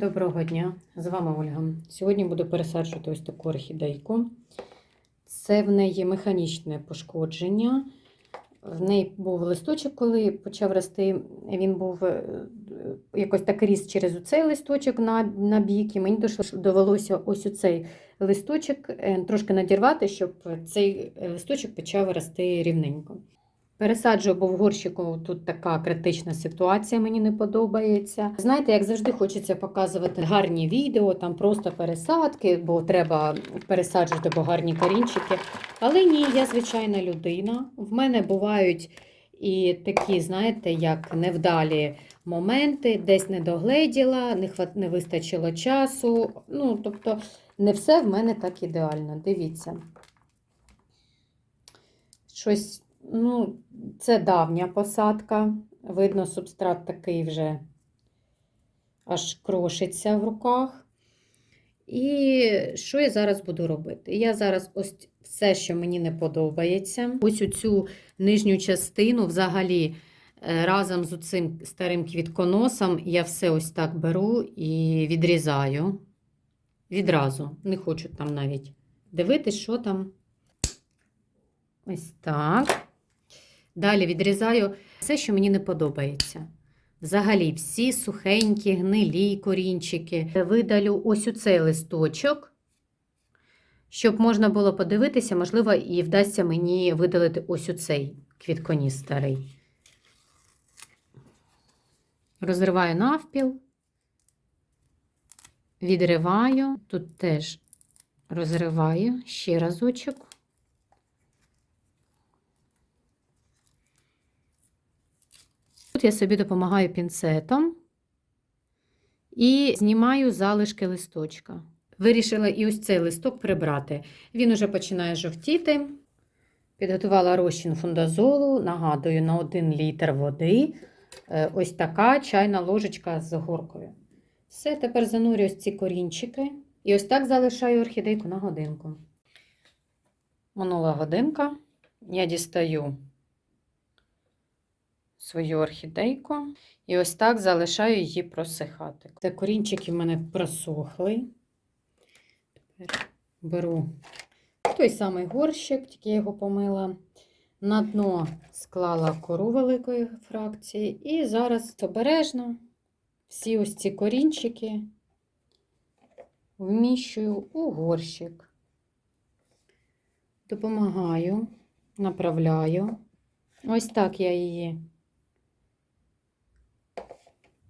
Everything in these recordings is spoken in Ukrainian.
Доброго дня, з вами Ольга. Сьогодні буду пересаджувати ось таку орхідейку. Це в неї механічне пошкодження. В неї був листочок, коли почав рости. Він був е, якось так ріс через оцей листочок на, на бік, і мені довелося ось оцей листочок е, трошки надірвати, щоб цей листочок почав рости рівненько. Пересаджую, бо в горщику тут така критична ситуація, мені не подобається. Знаєте, як завжди хочеться показувати гарні відео, там просто пересадки, бо треба пересаджувати бо гарні корінчики. Але ні, я звичайна людина. В мене бувають і такі, знаєте, як невдалі моменти, десь не догледіла, не, хват... не вистачило часу. Ну, тобто, не все в мене так ідеально. Дивіться. Щось Ну, це давня посадка. Видно, субстрат такий вже аж крошиться в руках. І що я зараз буду робити? Я зараз ось все, що мені не подобається. Ось у цю нижню частину взагалі е, разом з цим старим квітконосом я все ось так беру і відрізаю. Відразу. Не хочу там навіть дивитись, що там. Ось так. Далі відрізаю все, що мені не подобається. Взагалі, всі сухенькі, гнилі корінчики. Видалю ось у цей листочок, щоб можна було подивитися, можливо, і вдасться мені видалити ось у цей квітконіс старий. Розриваю навпіл, відриваю, тут теж розриваю ще разочок. Я собі допомагаю пінцетом і знімаю залишки листочка. Вирішила і ось цей листок прибрати. Він уже починає жовтіти. Підготувала розчин фундазолу, нагадую, на 1 літр води. Е, Ось така чайна ложечка з горкою. Все, тепер занурю ось ці корінчики. І ось так залишаю орхідейку на годинку. Минула годинка. Я дістаю свою орхідейку. І ось так залишаю її просихати. Це корінчики в мене просохли. Тепер беру той самий горщик, тільки я його помила. На дно склала кору великої фракції. І зараз обережно всі ось ці корінчики вміщую у горщик. Допомагаю, направляю. Ось так я її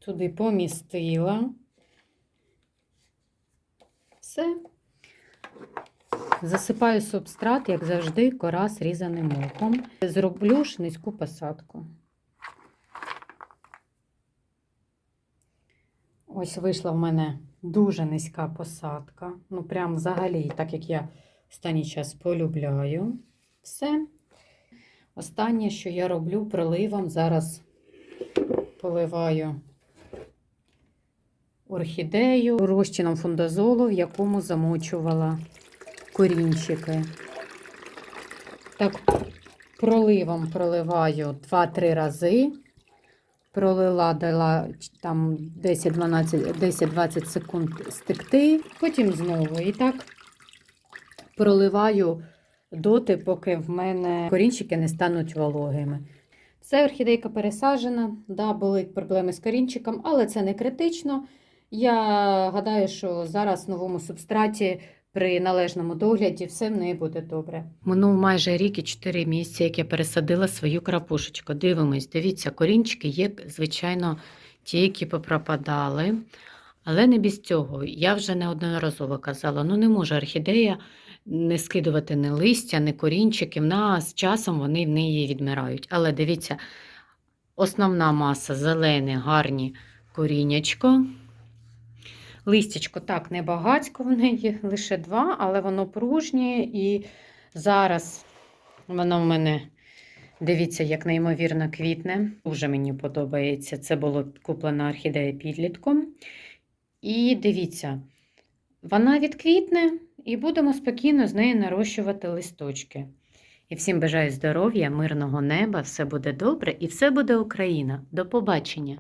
туди помістила. Все. Засипаю субстрат, як завжди, кора зрізаним мохом. Зроблю ж низьку посадку. Ось вийшла в мене дуже низька посадка. Ну, прям взагалі, так як я останній час полюбляю. Все. Останнє, що я роблю проливом, зараз поливаю орхідею розчином фундазолу, в якому замочувала корінчики. Так, проливом проливаю 2-3 рази. Пролила, дала там 10-20 секунд стекти, потім знову. І так проливаю доти, поки в мене корінчики не стануть вологими. Все, орхідейка пересаджена. Да, були проблеми з корінчиком, але це не критично. Я гадаю, що зараз в новому субстраті при належному догляді все в неї буде добре. Минув майже рік і 4 місяці, як я пересадила свою крапушечку. Дивимось, дивіться, корінчики є, звичайно, ті, які попропадали. Але не без цього. Я вже неодноразово казала: ну не може орхідея не скидувати ні листя, ні корінчики. В нас з часом вони в неї відмирають. Але дивіться, основна маса зелені, гарні корінячко. Листячко так небагацько в неї, лише два, але воно пружнє. І зараз воно в мене, дивіться, як неймовірно квітне. Дуже мені подобається. Це було куплена орхідея підлітком. І дивіться, вона відквітне, і будемо спокійно з нею нарощувати листочки. І всім бажаю здоров'я, мирного неба, все буде добре і все буде Україна. До побачення!